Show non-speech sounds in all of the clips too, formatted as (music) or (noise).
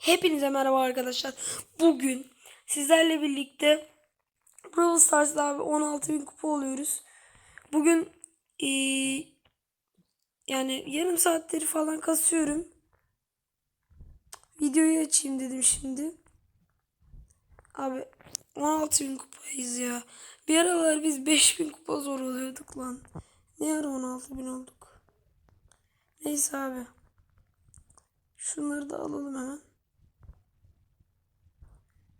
Hepinize merhaba arkadaşlar. Bugün sizlerle birlikte Brawl Stars'da abi 16.000 kupa oluyoruz. Bugün eee, yani yarım saatleri falan kasıyorum. Videoyu açayım dedim şimdi. Abi 16.000 kupayız ya. Bir aralar biz 5.000 kupa zor oluyorduk lan. Ne ara 16.000 olduk. Neyse abi. Şunları da alalım hemen.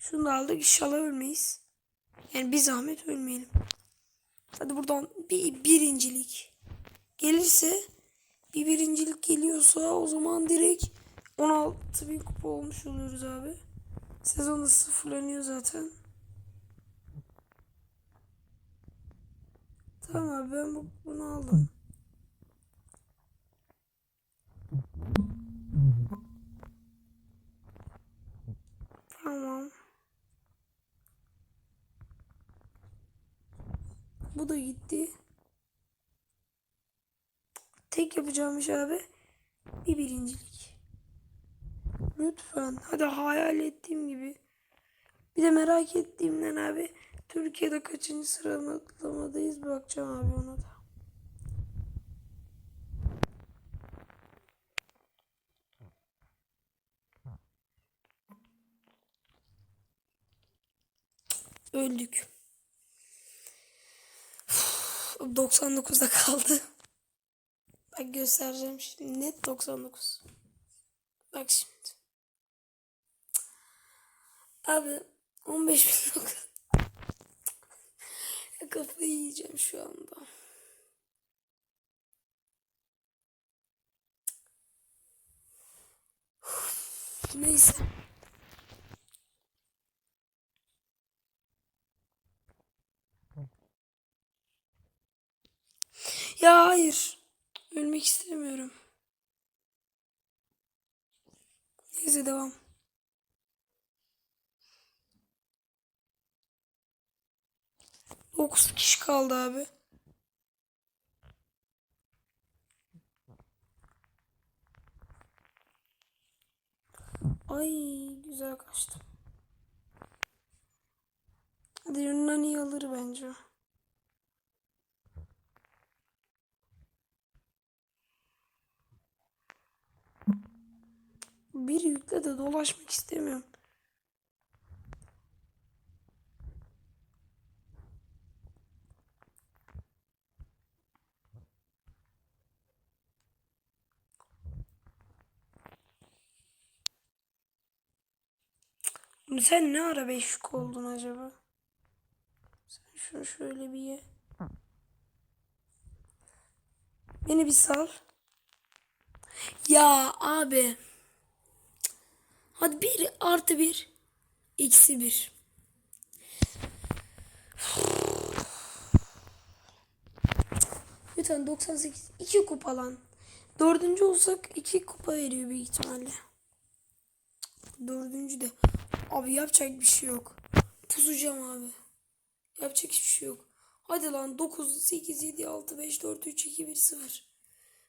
Şunu da aldık. İnşallah ölmeyiz. Yani bir zahmet ölmeyelim. Hadi buradan bir birincilik gelirse bir birincilik geliyorsa o zaman direkt 16 bin kupa olmuş oluyoruz abi. Sezonda sıfırlanıyor zaten. Tamam abi ben bu, bunu aldım. Tamam. Bu da gitti. Tek yapacağım iş abi bir birincilik. Lütfen. Hadi hayal ettiğim gibi. Bir de merak ettiğimden abi Türkiye'de kaçıncı sıralamadayız bakacağım abi ona da. Öldük. 99'da kaldı. (laughs) Bak göstereceğim şimdi. Net 99. Bak şimdi. Abi 15 bin (laughs) Kafayı yiyeceğim şu anda. Neyse. Ya hayır. Ölmek istemiyorum. Neyse devam. Dokuz kişi kaldı abi. Ay güzel kaçtım. Hadi Yunani alır bence. o. Bir yükle de dolaşmak istemiyorum. Sen ne ara beş yük oldun acaba? Sen şunu şöyle bir ye. Beni bir sal. Ya abi. Hadi bir artı bir. Eksi bir. Lütfen 98. 2 kupa lan. Dördüncü olsak 2 kupa veriyor büyük ihtimalle. Dördüncü de. Abi yapacak bir şey yok. Pusacağım abi. Yapacak hiçbir şey yok. Hadi lan 9, 8, 7, 6, 5, 4, 3, 2, 1, 0.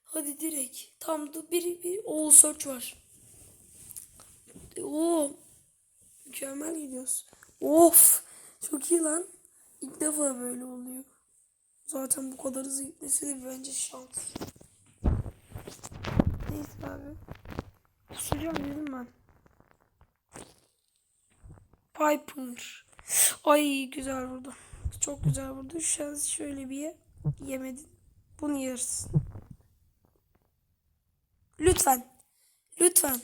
Hadi direkt. Tam da bir, bir all search var. Oo. Mükemmel gidiyoruz. Of. Çok iyi lan. İlk defa böyle oluyor. Zaten bu kadar hızlı gitmesi de bence şans. Neyse abi. Kusacağım dedim ben. Piper. Ay güzel vurdu. Çok güzel vurdu. Şans şöyle bir ye. Yemedin. Bunu yersin. Lütfen. Lütfen.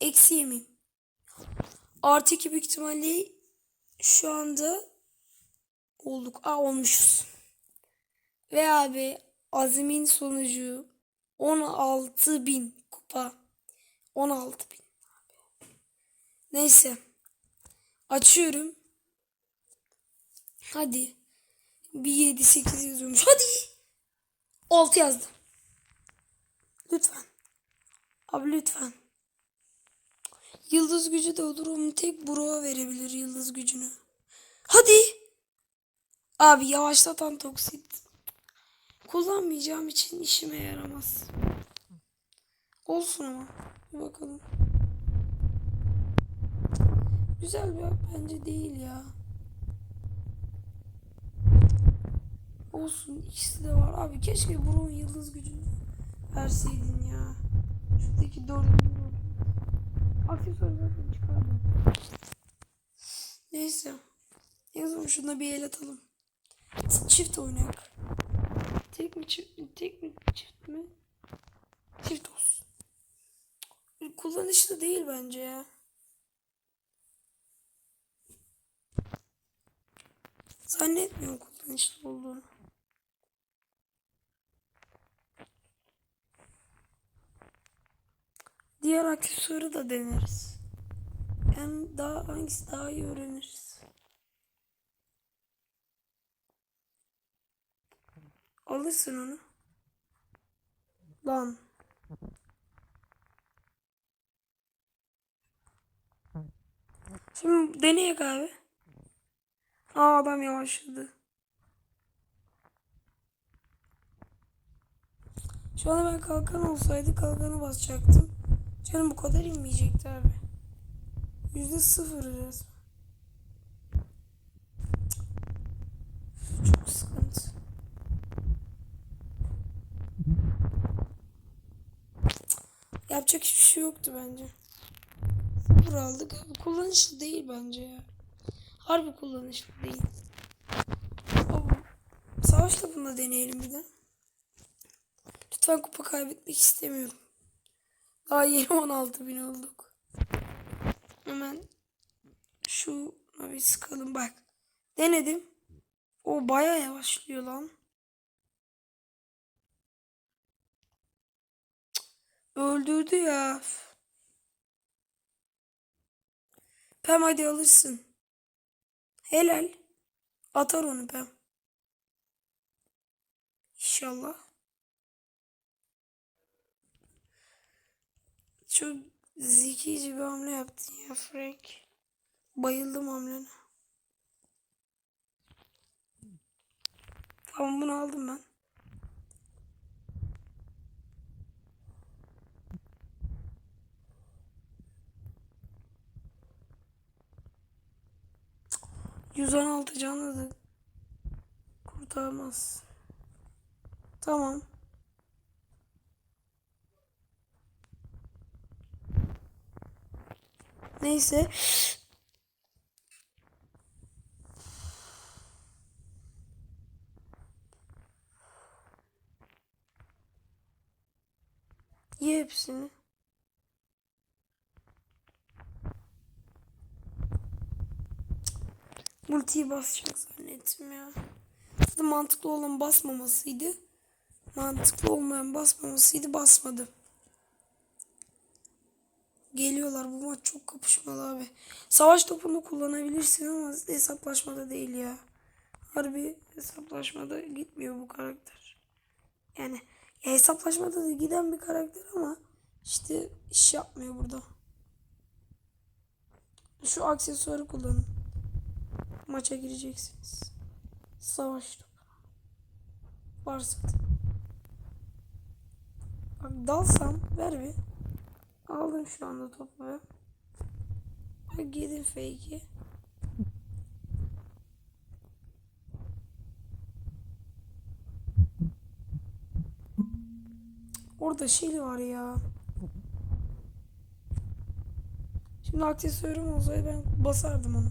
Eksi yemeyin. Artı iki büyük ihtimalle şu anda olduk. Aa olmuşuz. Ve abi Azim'in sonucu 16 bin kupa. 16 bin. Neyse. Açıyorum. Hadi. Bir 7 8 yazıyormuş. Hadi. 6 yazdı. Lütfen. Abi lütfen. Yıldız gücü de olur. Onu tek Burak'a verebilir yıldız gücünü. Hadi. Abi yavaşlatan toksit. Kullanmayacağım için işime yaramaz. Olsun ama. Bir bakalım. güzel bir bence değil ya. Olsun ikisi de var. Abi keşke Brown yıldız gücünü verseydin ya. Şuradaki dördüncü rol. Aksesuar zaten çıkardım. Neyse. En son şuna bir el atalım. Çift oynayak. Tek mi çift mi? Tek mi çift mi? Çift olsun. Kullanışlı değil bence ya. Zannetmiyorum kullanışlı olduğunu. Diğer aksesuarı da deneriz. Hem daha hangisi daha iyi öğreniriz. Alırsın onu. Lan. Şimdi deneyek abi. Aa adam yavaşladı. Şu anda ben kalkan olsaydı kalkanı basacaktım. Canım bu kadar inmeyecekti abi. Yüzde sıfır resmen. Çok sıkıntı. Yapacak hiçbir şey yoktu bence. Sıfır aldık abi. Kullanışlı değil bence ya. Harbi kullanışlı değil. Ama savaş topunda deneyelim bir de. Lütfen kupa kaybetmek istemiyorum. Daha yeni 16 bin olduk. Hemen şu bir sıkalım bak. Denedim. O baya yavaşlıyor lan. Cık, Öldürdü ya. Pem hadi alırsın. Helal. Atar onu Pem. İnşallah. Çok zekice bir hamle yaptın ya Frank. Bayıldım hamlene. Tamam bunu aldım ben. Yüz on altı canlı da kurtarmaz. Tamam. Neyse. Ye hepsini. Multiyi basacak zannettim ya. Mantıklı olan basmamasıydı. Mantıklı olmayan basmamasıydı basmadı. Geliyorlar bu maç çok kapışmalı abi. Savaş topunu kullanabilirsin ama hesaplaşmada değil ya. Harbi hesaplaşmada gitmiyor bu karakter. Yani ya hesaplaşmada da giden bir karakter ama işte iş yapmıyor burada. Şu aksesuarı kullanın. Maça gireceksiniz. Savaş topu. Varsa. Bak dalsam ver bir. Aldım şu anda topu yedim fake'i. Orada şey var ya. Şimdi aksesuarım olsaydı ben basardım onu.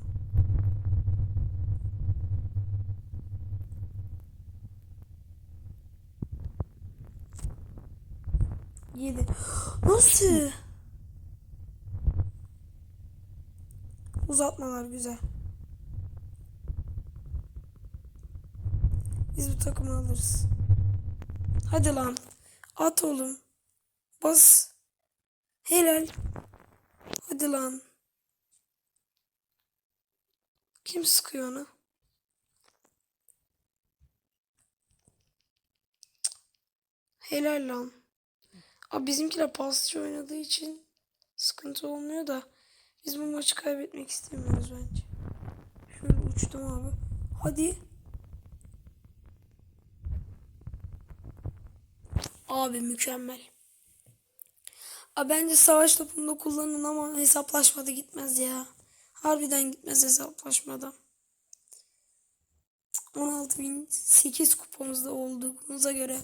Yedi. (gasps) Nasıl? Uzatmalar güzel. Biz bu takımı alırız. Hadi lan. At oğlum. Bas. Helal. Hadi lan. Kim sıkıyor onu? Helal lan. Abi bizimkiler pasçı oynadığı için sıkıntı olmuyor da biz bu maçı kaybetmek istemiyoruz bence. Şöyle uçtum abi. Hadi. Abi mükemmel. Abi bence savaş topunda kullanın ama hesaplaşmada gitmez ya. Harbiden gitmez hesaplaşmada. 16.008 kupamızda olduğumuza göre.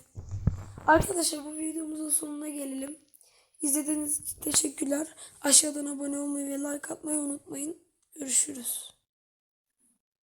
Arkadaşlar bu videomuzun sonuna gelelim. İzlediğiniz için teşekkürler. Aşağıdan abone olmayı ve like atmayı unutmayın. Görüşürüz.